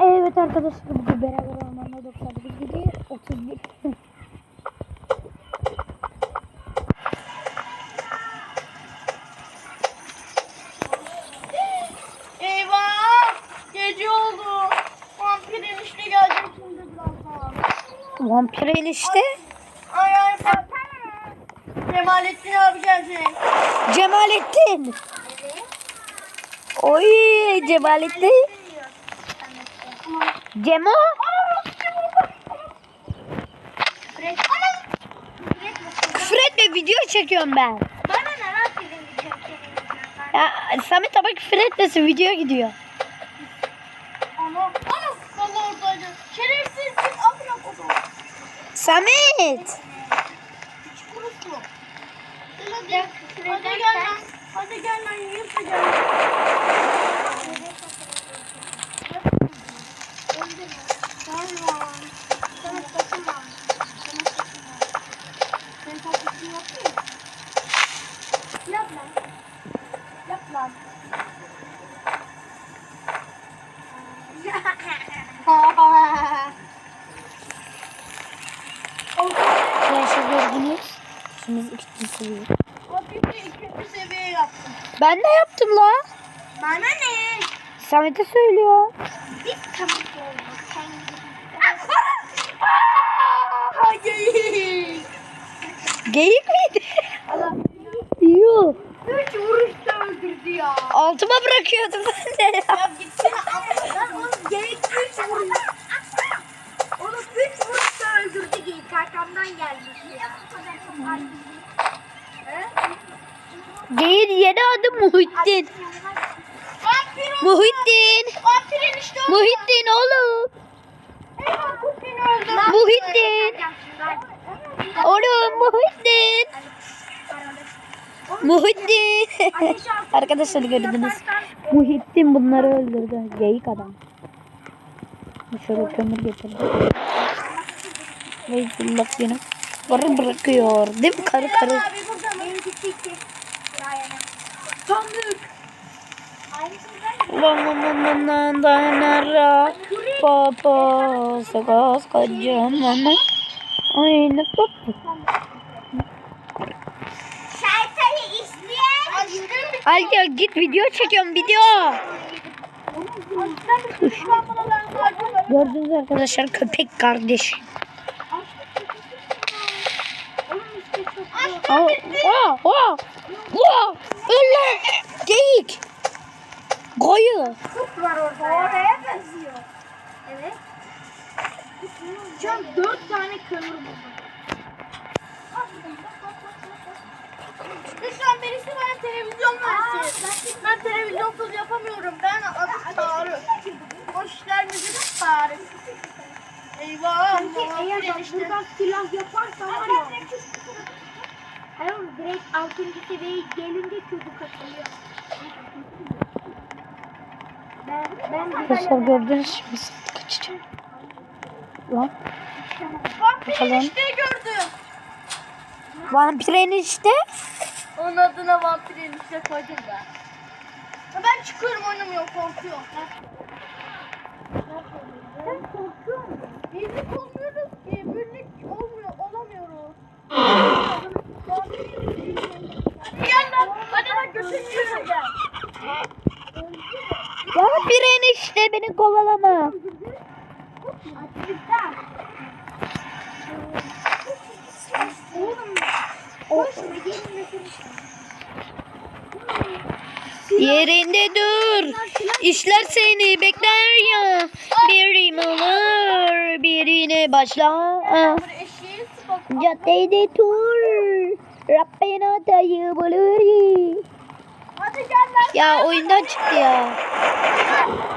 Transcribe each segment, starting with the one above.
Evet arkadaşlar bugün beraber olmanla 99 gidiyor 31. Eyvah! Gece oldu. Vampir enişte gelecek şimdi birazdan. Vampir enişte. Ay ay bak. Cemalettin abi gelecek. Cemalettin. Oy Cemalettin. Cemo. Küfür etme video çekiyorum ben. Ya Samet ama küfür etmesin video gidiyor. Samet. Hiç kurusu. Hadi, gel yapayım mı? Yap lan. Yap lan. Arkadaşlar gördünüz. Şimdi ikinci seviye. Hafifçe ikinci seviye yaptım. Ben de yaptım la. Bana ne? Samet'e söylüyor. Bir tamam Hayır. Geyik miydi? Yuh. Üç vuruşta öldürdü ya. Altıma bırakıyordum ben de ya. Ya gitsene lan oğlum geyik üç vuruş. Oğlum üç vuruşta öldürdü geyik. Arkamdan gelmiş ya. Geyiğin yeni adı Muhittin. Muhittin. Muhittin oğlum. Muhittin. Oğlum Muhittin. Muhittin. Arkadaşlar gördünüz. Muhittin bunları öldürdü. Geyik adam. Şöyle kömür getirdim. Ve yine. Karı bırakıyor. Değil mi karı karı? Abi burada mı? Benimki çekti. Sandık. Vamananara papa sakos kocaman aynı papa. Şeytayı izleyen. Hadi git video çekiyorum video. Gördünüz arkadaşlar köpek kardeş. Aa, aa, aa, aa, öyle geyik. Koyu. Kurt var orada. Oraya benziyor. Evet. Şu an dört tane kömür buldum. Lütfen birisi bana televizyon versin. Ben televizyonsuz yapamıyorum. Ben adım Tarık. Boş işler müdürü Tarık. Eyvah. Eğer bak buradan silah yaparsan var ya. Hayır oğlum, direkt 6. seviyeye gelince çubuk atılıyor. Ben, ben Arkadaşlar gördünüz şimdi saat kaçacağım. Lan Vampir Bakalım. enişte gördüm. vampir enişte. Onun adına vampir enişte koydum ben. Ya Ben çıkıyorum oynamıyorum korkuyorum. Sen korkuyor musun? Birlik olmuyoruz ki. Birlik olmuyor, olamıyoruz. Gel lan. Hadi lan götürüyorsun gel. Enişte beni kovalama. Yerinde dur. İşler seni bekler ya. Birim olur. Birine başla. Caddede tur. Rabbena dayı bulur. Ya oyundan çıktı ya.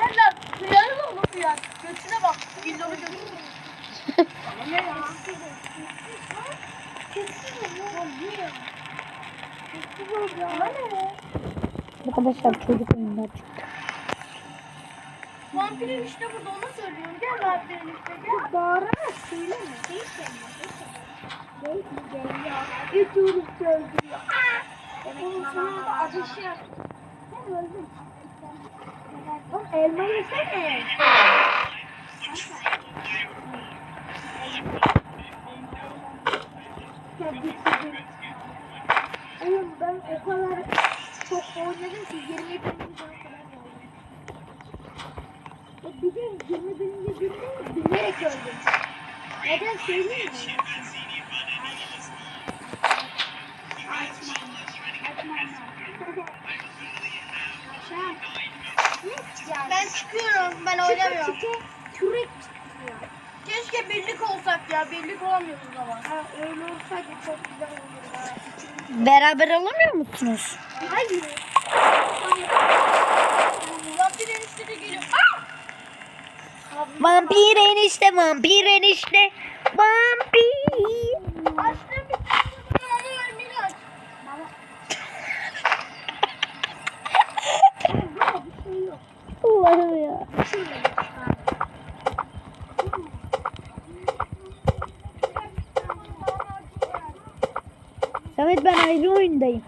Gel lan. Duyarım onu duyar. Götüne bak. Billonu götüne. Ne ya? Arkadaşlar çocuk oyundan çıktı. Vampirin işte burada onu söylüyorum. Gel vampirin işte gel. Bağırarak söyleme. Değil mi? Değil mi? Geliyor. Üç vurup öldürüyor. Oğlum sonunda ateşi Sen öldün. Oğlum elma yesene. Ya bitirdim. Oğlum ben o kadar çok oynadım ki 20 bininci güne kadar. E bir de 20 bininci günde bilerek öldüm. Neden söyleyeyim mi? Ben çıkıyorum. Ben oynamıyorum. kürek çıkıyor. Keşke birlik olsak ya. Birlik olamıyoruz ama. Ha, öyle olsaydı çok güzel olurdu. ha. Beraber olamıyor musunuz? Hayır. Vampir enişte de geliyor. Vampir enişte, vampir enişte, vampir. Açtım bir tane alıyorum Miraç. Baba. Baba bir yok. Allah'ım ya. Samet ben ayrı oyundayım.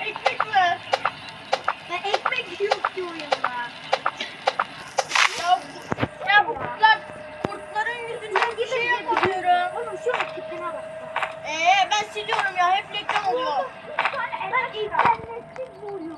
Ekmek ver. Ya ekmek yok ki oyunda. Ya, ya kurtlar, kurtların yüzünden bir şey yapamıyorum. Oğlum şu an tipine bak. Ee ben siliyorum ya hep reklam oluyor. Ben internetsiz buluyorum.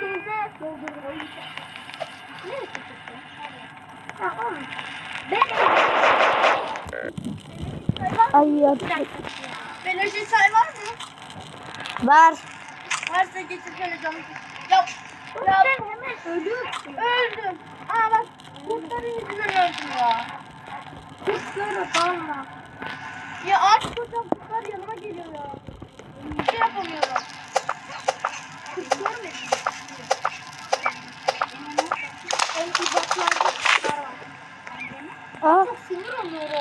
Doldurdu. Doldurdu. Nereye çıktı? Ha oğlum. Ben Ay ya. Bir dakika. Beleşe çay var mı? Var. Varsa getirsene canım. Ya, Oğlum ya sen hemen ölüyorsun. öldüm. Aa bak kurtların yüzünden öldüm ya. Kuşları bağla. Ya aç kurtar kurtlar yanıma geliyor ya. Bir şey yapamıyorum. Oluyorum.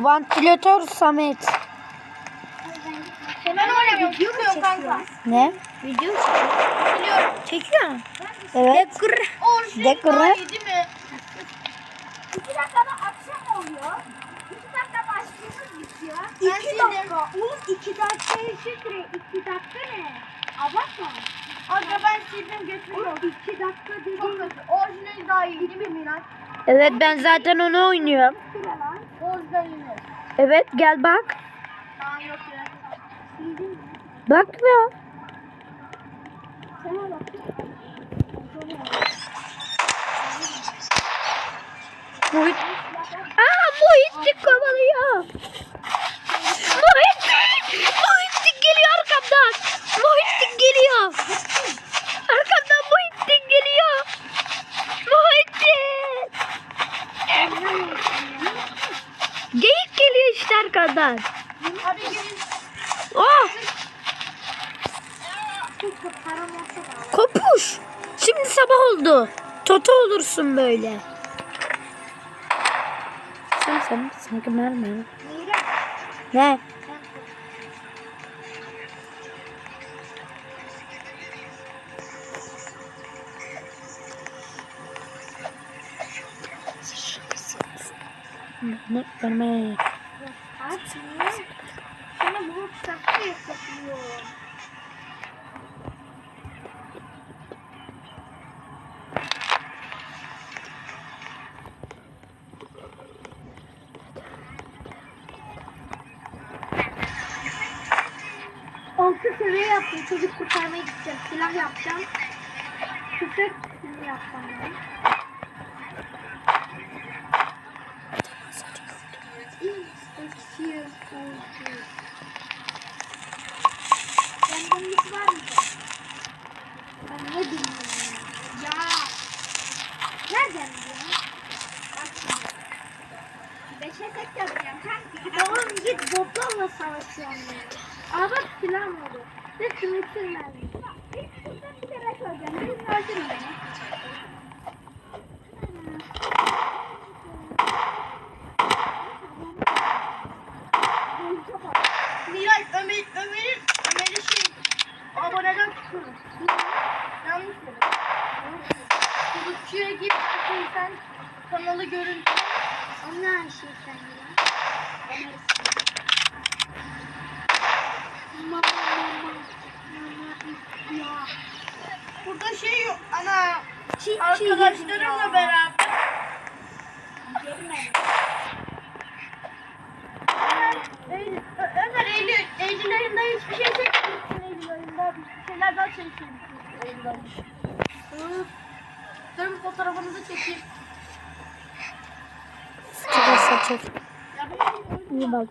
vantilatör Samet. Ben oynamıyorum. Çıkıyor kanka. Ne? Video Biliyorum. Çekiyor mu? Evet. Dekore. daha iyi değil mi? İki dakikada akşam oluyor. İki dakika başlıyoruz bitiyor. İki sildim. dakika. Oğlum iki dakika şu süre. İki dakika ne? Abartma. Aga ben sildim. Oğlum iki dakika Çok dediğin kötü. Orijinal daha iyi değil mi Miraç? Evet ben zaten onu oynuyorum. süre lan. Orijinal iyi. Evet gel bak. Tamam yok ya. Bildin mi? Bak ya. Sana bak. Muhit. Aa Muhittin kovalıyor. Muhittin. Muhittin geliyor arkamdan. Geliyor. Arkamdan Muhittin geliyor. Muhittin. Geyik geliyor işte arkadan. Oh kopuş. Şimdi sabah oldu. Toto olursun böyle. Sen sen sanki mermi. Mira. Ne? Açmıyor. Sana bu sahte yapıyor. Altı seviye yaptım. Çocuk kurtarmaya gideceğim. Silah yapacağım. Tüfek yapacağım. Bendenlik var mı? Ben ne bilmiyorum ya. Ya. Nereden biliyorsun? Bak şimdi. Beşe tek yapacağım kanka. Oğlum git botlarla savaş. Şu an. Aa bak silah modu. Ve sınırsız mermi. Buradan bir kere söyleyeceğim. Benim öldürün beni. Miray Ömer, Ömer'i, Ömer'i şey aboneden tutuyorum. Yanlış dedim. Bulutçuya git sen kanalı görüntü. O ne aynı şey sen ya? Burada şey yok ana Çiğ çiğ arkadaşlarımla ya. beraber Eylül, Ömer Eylül, Eylül ayında hiçbir şey çekmemişsin Eylül ayında. Bir şeyler daha çekmişsin Eylül ayında. Hı. Dur bir fotoğrafınızı çekeyim. Çıkarsa çek. Ya benim İyi bak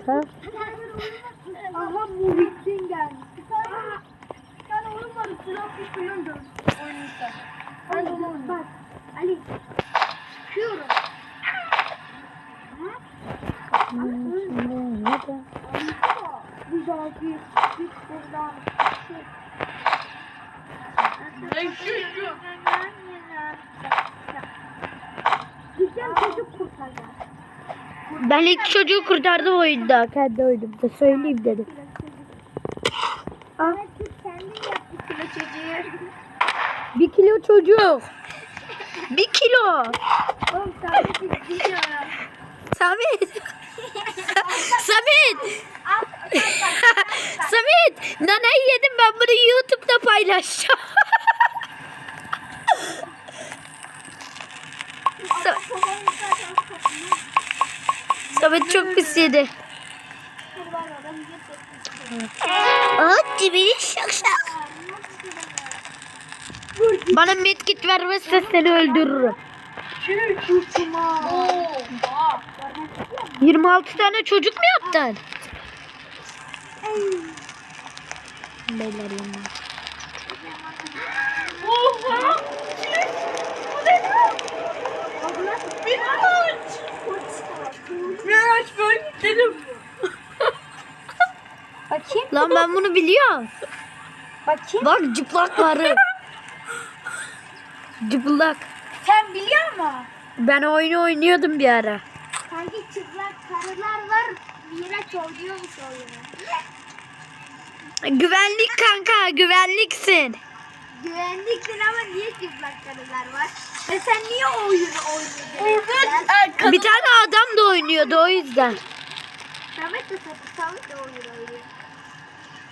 Muhittin gelmiş. bir tane, bir tane oyun var. 360 milyon dön oyuncuda. Ben de onu oynuyorum. Bak Ali. Çıkıyorum. Güzel bir bir buradan. Güzel çocuk kurtaracağım. Ben ilk çocuğu kurtardım oyunda. Kendi oyunumda. Söyleyeyim dedim. Ahmet yaptı kilo çocuğu. Bir kilo çocuk. Bir kilo. Oğlum gidiyor. Samet. Samet. Samet. Nanayı yedim ben bunu YouTube'da paylaşacağım. Sa- Samet çok pis yedi. Aa cibini şak şak. Bana medkit vermezse seni öldürürüm. Oha. 26 tane çocuk mu yaptın? Beyler yanına. Oha. Bu ne lan? Miraç. Miraç böyle dedim. Bakayım. Lan ben bunu biliyorum. Bakayım. Bak cıplak karı. Cıplak. Sen biliyor musun? Ben oyunu oynuyordum bir ara. Sanki çıplak karılar var. Miraç oynuyormuş oyunu. Güvenlik kanka güvenliksin. Güvenliksin ama niye çıplak karılar var? Ve sen niye o oyunu oynuyorsun? Evet. Bir tane adam da oynuyordu o yüzden. Samet de Samet de oyun oynuyor.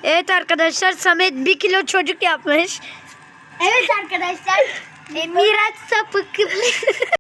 Evet arkadaşlar Samet bir kilo çocuk yapmış. Evet arkadaşlar. e, Miraç sapık.